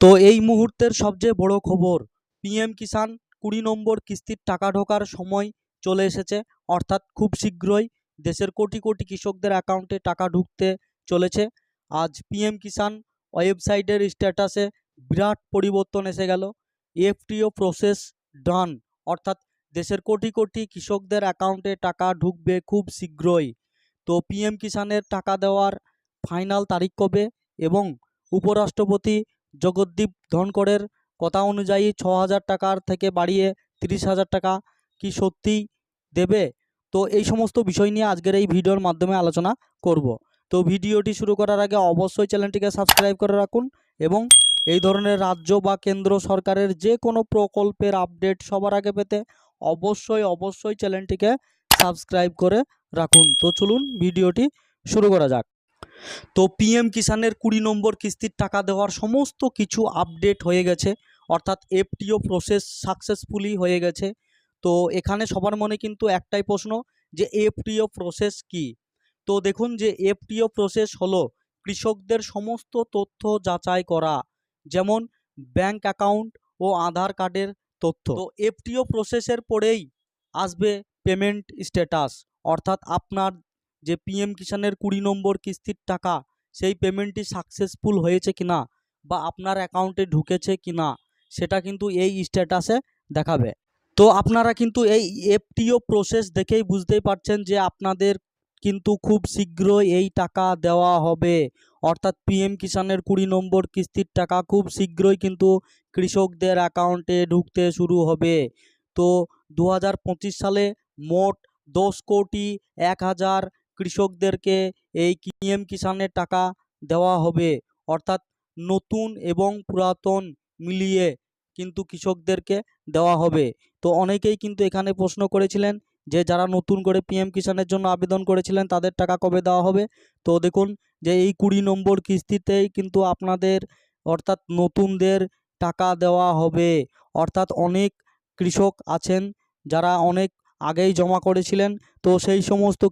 তো এই মুহূর্তের সবচেয়ে বড় খবর, পিএম কিষাণ কুড়ি নম্বর কিস্তির টাকা ঢোকার সময় চলে এসেছে। অর্থাৎ খুব শীঘ্রই দেশের কোটি কোটি কৃষকদের অ্যাকাউন্টে টাকা ঢুকতে চলেছে। আজ পিএম কিষাণ ওয়েবসাইটের স্ট্যাটাসে বিরাট পরিবর্তন এসে গেল। এফটিও প্রসেস ডান, অর্থাৎ দেশের কোটি কোটি কৃষকদের অ্যাকাউন্টে টাকা ঢুকবে খুব শীঘ্রই। তো পিএম কিষাণের টাকা দেওয়ার ফাইনাল তারিখ কবে এবং উপরাষ্ট্রপতি জগদ্দীপ ধনকড়ের কথা অনুযায়ী ছ হাজার টাকার থেকে বাড়িয়ে তিরিশ হাজার টাকা কি সত্যিই দেবে? তো এই সমস্ত বিষয় নিয়ে আজকের এই ভিডিওর মাধ্যমে আলোচনা করব। তো ভিডিওটি শুরু করার আগে অবশ্যই চ্যানেলটিকে সাবস্ক্রাইব করে রাখুন এবং এই ধরনের রাজ্য বা কেন্দ্র সরকারের যে কোনো প্রকল্পের আপডেট সবার আগে পেতে অবশ্যই অবশ্যই চ্যানেলটিকে সাবস্ক্রাইব করে রাখুন। তো চলুন ভিডিওটি শুরু করা যাক। তো পিএম কিষাণের কুড়ি নম্বর কিস্তির টাকা দেওয়ার সমস্ত কিছু আপডেট হয়ে গেছে, অর্থাৎ এফটিও প্রসেস সাকসেসফুলি হয়ে গেছে। তো এখানে সবার মনে কিন্তু একটাই প্রশ্ন যে এফটিও প্রসেস কি? তো দেখুন যে এফটিও প্রসেস হলো কৃষকদের সমস্ত তথ্য যাচাই করা, যেমন ব্যাংক অ্যাকাউন্ট ও আধার কার্ডের তথ্য। তো এফটিও প্রসেসের পরেই আসবে পেমেন্ট স্ট্যাটাস অর্থাৎ আপনার যে পিএম কিষাণের কুড়ি নম্বর কিস্তির টাকা, সেই পেমেন্টটি সাকসেসফুল হয়েছে কিনা বা আপনার অ্যাকাউন্টে ঢুকেছে কিনা সেটা কিন্তু এই স্ট্যাটাসে দেখাবে। তো আপনারা কিন্তু এই এফটিও প্রসেস দেখেই বুঝতেই পারছেন যে আপনাদের কিন্তু খুব শীঘ্রই এই টাকা দেওয়া হবে। অর্থাৎ পিএম কিষাণের কুড়ি নম্বর কিস্তির টাকা খুব শীঘ্রই কিন্তু কৃষকদের অ্যাকাউন্টে ঢুকতে শুরু হবে। তো দু হাজার পঁচিশ সালে মোট দশ কোটি এক হাজার কৃষকদেরকে এই পিএম কিষাণের টাকা দেওয়া হবে। অর্থাৎ নতুন এবং পুরাতন মিলিয়ে কিন্তু কৃষকদেরকে দেওয়া হবে। তো অনেকেই কিন্তু এখানে প্রশ্ন করেছিলেন যে, যারা নতুন করে পিএম কিষাণের জন্য আবেদন করেছিলেন, তাদের টাকা কবে দেওয়া হবে? তো দেখুন যে, এই কুড়ি নম্বর কিস্তিতেই কিন্তু আপনাদের, অর্থাৎ নতুনদের টাকা দেওয়া হবে। অর্থাৎ অনেক কৃষক আছেন যারা অনেক আগেই জমা করেছিলেন। তো সেই সমস্ত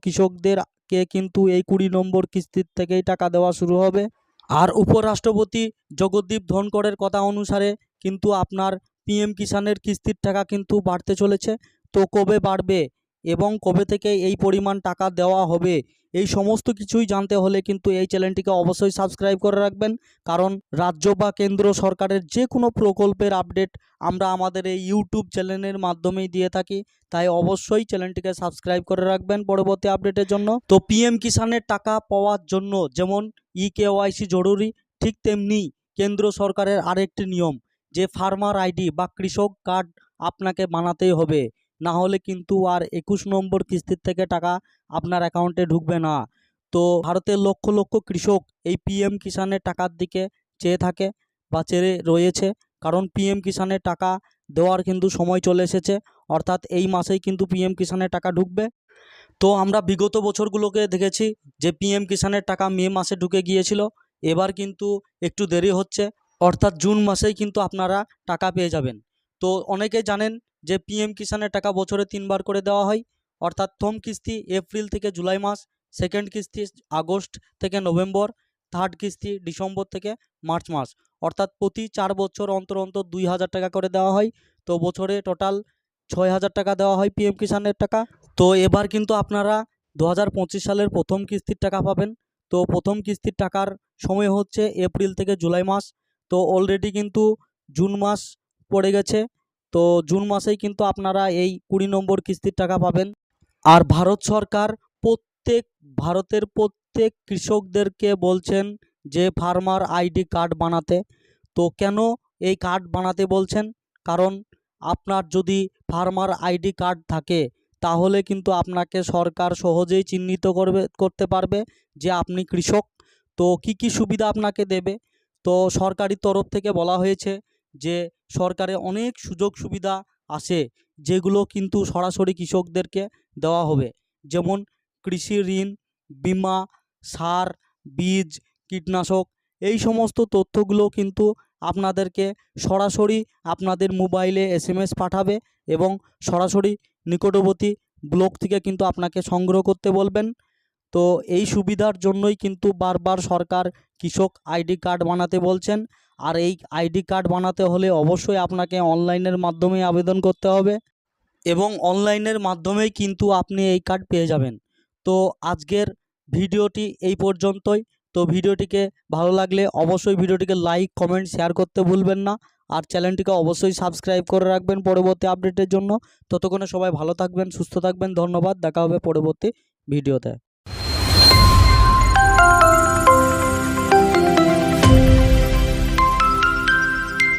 কৃষকদেরকে কিন্তু এই কুড়ি নম্বর কিস্তির থেকেই টাকা দেওয়া শুরু হবে। আর উপরাষ্ট্রপতি জগদ্দীপ ধনকরের কথা অনুসারে কিন্তু আপনার পিএম কিষাণের কিস্তির টাকা কিন্তু বাড়তে চলেছে। তো কবে বাড়বে এবং কবে থেকে এই পরিমাণ টাকা দেওয়া হবে এই সমস্ত কিছুই জানতে হলে কিন্তু এই চ্যানেলটিকে অবশ্যই সাবস্ক্রাইব করে রাখবেন। কারণ রাজ্য বা কেন্দ্র সরকারের যে কোনো প্রকল্পের আপডেট আমরা আমাদের এই ইউটিউব চ্যানেলের মাধ্যমেই দিয়ে থাকি। তাই অবশ্যই চ্যানেলটিকে সাবস্ক্রাইব করে রাখবেন পরবর্তী আপডেটের জন্য। তো পিএম কিষাণের টাকা পাওয়ার জন্য যেমন ই কেওয়াইসি জরুরি, ঠিক তেমনি কেন্দ্র সরকারের আরেকটি নিয়ম, যে ফার্মার আইডি বা কৃষক কার্ড আপনাকে বানাতেই হবে। না হলে কিন্তু আর একুশ নম্বর কিস্তির থেকে টাকা আপনার অ্যাকাউন্টে ঢুকবে না। তো ভারতের লক্ষ লক্ষ কৃষক এই পিএম কিষাণের টাকার দিকে চেয়ে থাকে বা চেয়ে রয়েছে। কারণ পিএম কিষাণের টাকা দেওয়ার কিন্তু সময় চলে এসেছে। অর্থাৎ এই মাসেই কিন্তু পিএম কিষাণের টাকা ঢুকবে। তো আমরা বিগত বছরগুলোকে দেখেছি যে পিএম কিষাণের টাকা মে মাসে ঢুকে গিয়েছিল। এবার কিন্তু একটু দেরি হচ্ছে। অর্থাৎ জুন মাসেই কিন্তু আপনারা টাকা পেয়ে যাবেন। তো অনেকে জানেন যে পিএম কিষাণের টাকা বছরে তিনবার করে দেওয়া হয়, অর্থাৎ প্রথম কিস্তি এপ্রিল থেকে জুলাই মাস সেকেন্ড কিস্তি আগস্ট থেকে নভেম্বর থার্ড কিস্তি ডিসেম্বর থেকে মার্চ মাস, অর্থাৎ প্রতি চার বছর অন্তর অন্তর দুই হাজার টাকা করে দেওয়া হয়। তো বছরে টোটাল ছয় হাজার টাকা দেওয়া হয় পিএম কিষাণের টাকা। তো এবার কিন্তু আপনারা দু হাজার পঁচিশ সালের প্রথম কিস্তির টাকা পাবেন। তো প্রথম কিস্তির টাকার সময় হচ্ছে এপ্রিল থেকে জুলাই মাস। তো অলরেডি কিন্তু জুন মাস পড়ে গেছে। তো জুন মাসেই কিন্তু আপনারা এই কুড়ি নম্বর কিস্তির টাকা পাবেন। আর ভারত সরকার প্রত্যেক, ভারতের প্রত্যেক কৃষকদেরকে বলছেন যে ফার্মার আইডি কার্ড বানাতে। তো কেন এই কার্ড বানাতে বলছেন? কারণ আপনার যদি ফার্মার আইডি কার্ড থাকে, তাহলে কিন্তু আপনাকে সরকার সহজেই চিহ্নিত করবে, করতে পারবে যে আপনি কৃষক। তো কি কি সুবিধা আপনাকে দেবে? তো সরকারি তরফ থেকে বলা হয়েছে যে সরকারে অনেক সুযোগ সুবিধা আসে যেগুলো কিন্তু সরাসরি কৃষকদেরকে দেওয়া হবে। যেমন কৃষি ঋণ, বিমা, সার, বীজ, কীটনাশক, এই সমস্ত তথ্যগুলো কিন্তু আপনাদেরকে সরাসরি আপনাদের মোবাইলে এসএমএস পাঠাবে এবং সরাসরি নিকটবর্তী ব্লক থেকে কিন্তু আপনাকে সংগ্রহ করতে বলবেন। তো এই সুবিধার জন্যই কিন্তু বারবার সরকার কৃষক আইডি কার্ড বানাতে বলছেন। আর এই আইডি কার্ড বানাতে হলে অবশ্যই আপনাকে অনলাইনের মাধ্যমে আবেদন করতে হবে এবং অনলাইনের মাধ্যমেই কিন্তু আপনি এই কার্ড পেয়ে যাবেন। তো আজকের ভিডিওটি এই পর্যন্তই। তো ভিডিওটিকে ভালো লাগলে অবশ্যই ভিডিওটিকে লাইক, কমেন্ট, শেয়ার করতে ভুলবেন না। আর চ্যানেলটিকে অবশ্যই সাবস্ক্রাইব করে রাখবেন পরবর্তী আপডেটের জন্য। ততক্ষণে সবাই ভালো থাকবেন, সুস্থ থাকবেন। ধন্যবাদ। দেখা হবে পরবর্তী ভিডিওতে।